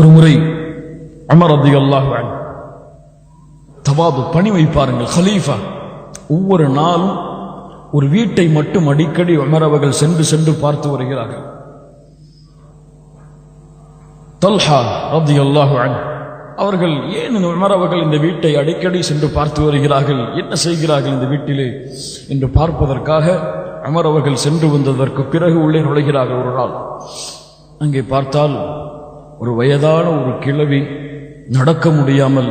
ஒரு முறை அமர் ரதி அல்லாஹ் தவாது ஹலீஃபா ஒவ்வொரு நாளும் ஒரு வீட்டை மட்டும் அடிக்கடி அமர் அவர்கள் சென்று சென்று பார்த்து வருகிறார்கள். தல்ஹா ரதி அல்லாஹ் அவர்கள் ஏன் இந்த உமர் அவர்கள் இந்த வீட்டை அடிக்கடி சென்று பார்த்து வருகிறார்கள்? என்ன செய்கிறார்கள் இந்த வீட்டிலே? என்று பார்ப்பதற்காக அமர் அவர்கள் சென்று வந்ததற்கு பிறகு உள்ளே நுழைகிறார்கள் ஒரு நாள். அங்கே பார்த்தால் ஒரு வயதான ஒரு கிழவி நடக்க முடியாமல்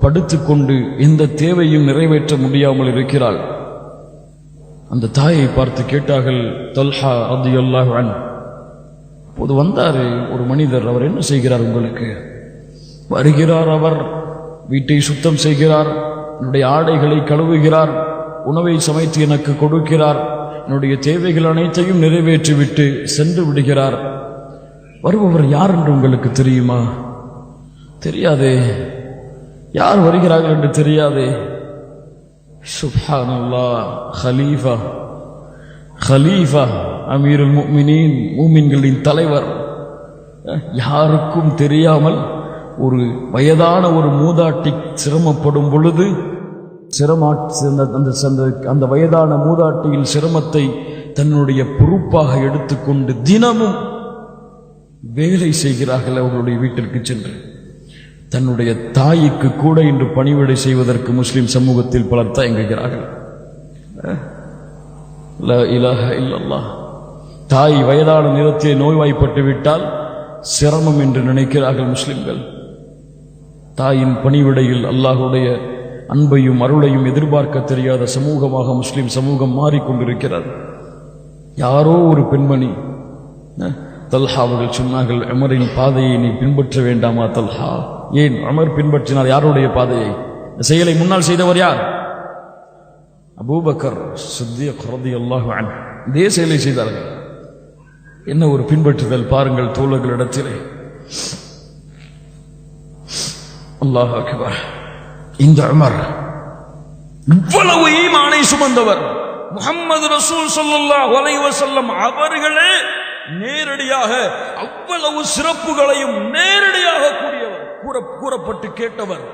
படுத்துக்கொண்டு எந்த தேவையும் நிறைவேற்ற முடியாமல் இருக்கிறாள். அந்த தாயை பார்த்து கேட்டார்கள் தொல்ஹா அது அல்லாஹ் அப்போது வந்தார் ஒரு மனிதர் அவர் என்ன செய்கிறார் உங்களுக்கு? வருகிறார் அவர் வீட்டை சுத்தம் செய்கிறார் என்னுடைய ஆடைகளை கழுவுகிறார் உணவை சமைத்து எனக்கு கொடுக்கிறார் என்னுடைய தேவைகள் அனைத்தையும் நிறைவேற்றிவிட்டு சென்று விடுகிறார். வருபவர் யார் என்று உங்களுக்கு தெரியுமா? தெரியாதே. யார் வருகிறார்கள் என்று தெரியாதே. சுப்ஹானல்லா. ஹலீஃபா. ஹலீஃபா அமீருல் முஃமினீன் மூமின்களின் தலைவர். யாருக்கும் தெரியாமல் ஒரு வயதான ஒரு மூதாட்டி சிரமப்படும் பொழுது சிரமா அந்த அந்த அந்த வயதான மூதாட்டியின் சிரமத்தை தன்னுடைய பொறுப்பாக எடுத்துக்கொண்டு தினமும் வேலை செய்கிறார்கள் அவர்களுடைய வீட்டிற்கு சென்று. தன்னுடைய தாய்க்கு கூட இன்று பணிவிடை செய்வதற்கு முஸ்லிம் சமூகத்தில் பலர் தயங்குகிறார்கள். தாய் வயதான நிறத்திலே நோய்வாய்ப்பட்டு விட்டால் சிரமம் என்று நினைக்கிறார்கள் முஸ்லிம்கள். தாயின் பணிவிடையில் அல்லாஹுடைய அன்பையும் அருளையும் எதிர்பார்க்க தெரியாத சமூகமாக முஸ்லிம் சமூகம் மாறிக்கொண்டிருக்கிறது. யாரோ ஒரு பெண்மணி தல்ஹா அவர்கள் சொன்னார்கள் அமரின் பாதையை நீ பின்பற்ற வேண்டாமா தல்ஹா? ஏன் அமர் பின்பற்றினார் யாருடைய பாதையை? செயலை முன்னால் செய்தவர் யார்? அபூபக்கர் சித்திய குரதி அல்லாஹ் இதே செயலை செய்தார்கள். என்ன ஒரு பின்பற்றுதல் பாருங்கள் தோழர்களிடத்திலே அல்லாஹ் அக்பர். இந்த அமர் இவ்வளவு ஈமானை சுமந்தவர். முகமது ரசூல் சொல்லல்லா அலைஹி வஸல்லம் அவர்களே நேரடியாக அவ்வளவு சிறப்புகளையும் நேரடியாக கூறியவர் கூற கூறப்பட்டு கேட்டவர்.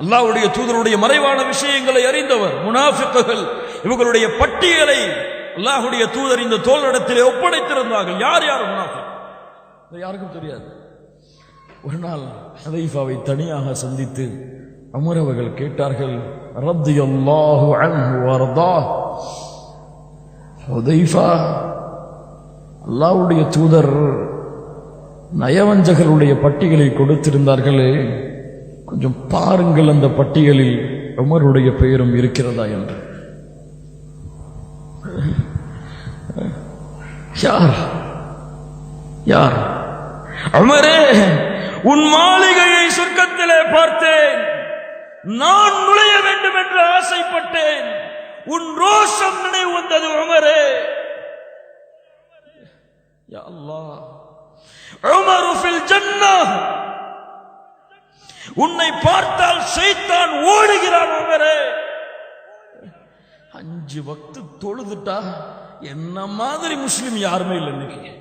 அல்லாவுடைய தூதருடைய மறைவான விஷயங்களை அறிந்தவர் முனாஃபிக்குகள். இவர்களுடைய பட்டியலை அல்லாஹுடைய தூதர் இந்த தோளிடத்திலே ஒப்படைத்திருந்தார்கள். யார் யார் முனாஃபிக்? யாருக்கும் தெரியாது. ஒரு நாள் ஹதைஃபாவை தனியாக சந்தித்து அமர் அவர்கள் கேட்டார்கள் رضي الله عنه وارضاه ஹுதைஃபா அல்லாவுடைய தூதர் நயவஞ்சகருடைய பட்டியலை கொடுத்திருந்தார்களே கொஞ்சம் பாருங்கள் அந்த பட்டியலில் உமருடைய பெயரும் இருக்கிறதா என்று. யார்? யார்? அமரே உன் மாளிகையை சொர்க்கத்திலே பார்த்தேன். நான் நுழைய வேண்டும் என்று ஆசைப்பட்டேன். உன் ரோஷம் நினைவு வந்தது உமரே. உன்னை பார்த்தால் சைத்தான் ஓடுகிறான் உமரே. அஞ்சு வக்து தொழுதுட்டா என்ன மாதிரி முஸ்லீம் யாருமே இல்லை இன்னைக்கு.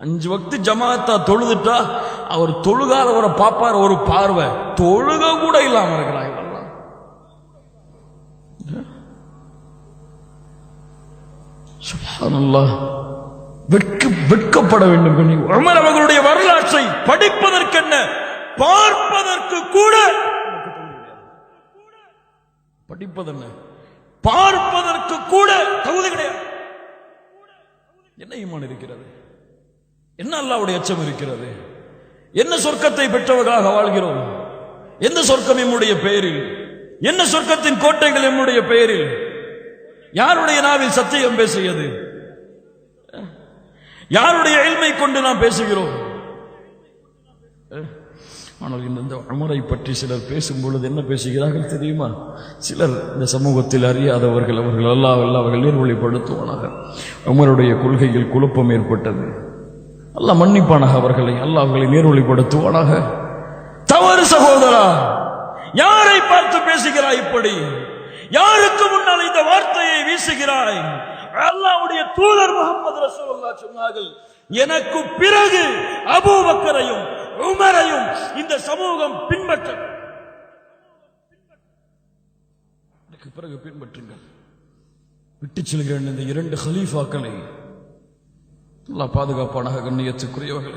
அஞ்சு வக்து ஜமாத்தா தொழுதுட்டா அவர் தொழுகாதவரை பார்ப்பார் ஒரு பார்வை. தொழுக கூட இல்லாம இருக்கிறாங்க இவெல்லாம். வெட்க வெட்கப்பட வேண்டும் உமர் அவர்களுடைய வரலாற்றை படிப்பதற்கென்ன பார்ப்பதற்கு கூட படிப்பதென்ன பார்ப்பதற்கு கூட தகுதி கிடையாது. என்ன ஈமான் இருக்கிறது? என்ன அல்லாவுடைய அச்சம் இருக்கிறது? என்ன சொர்க்கத்தை பெற்றவர்களாக வாழ்கிறோம்? எந்த சொர்க்கம் எம்முடைய பெயரில்? என்ன சொர்க்கத்தின் கோட்டைகள் எம்முடைய பெயரில்? யாருடைய நாவில் சத்தியம் பேசியது? யாருடைய எளிமை கொண்டு நாம் பேசுகிறோம்? ஆனால் இந்த அமரை பற்றி சிலர் பேசும் பொழுது என்ன பேசுகிறார்கள் தெரியுமா? சிலர் இந்த சமூகத்தில் அறியாதவர்கள் அவர்கள் அல்லா அவர்கள் நீர்வழிப்படுத்துவானாக. அமருடைய கொள்கையில் குழப்பம் ஏற்பட்டது. அல்ல மன்னிப்பானாக அவர்களை. அல்ல அவர்களை நேர்வழிப்படுத்துவானாக. தவறு சகோதரா யாரை பார்த்து பேசுகிறாய் இப்படி? யாருக்கு முன்னால் இந்த வார்த்தையை வீசுகிறாய்? அல்லாவுடைய தூதர் முகமது ரசூல்லா சொன்னார்கள் எனக்கு பிறகு அபூபக்கரையும் உமரையும் இந்த சமூகம் பின்பற்ற எனக்கு பிறகு பின்பற்றுங்கள். விட்டு செல்கிற இந்த இரண்டு ஹலீஃபாக்களை. அல்லாஹ் பாதுகாப்பான கண்ணியத்துக்குரியவர்கள்.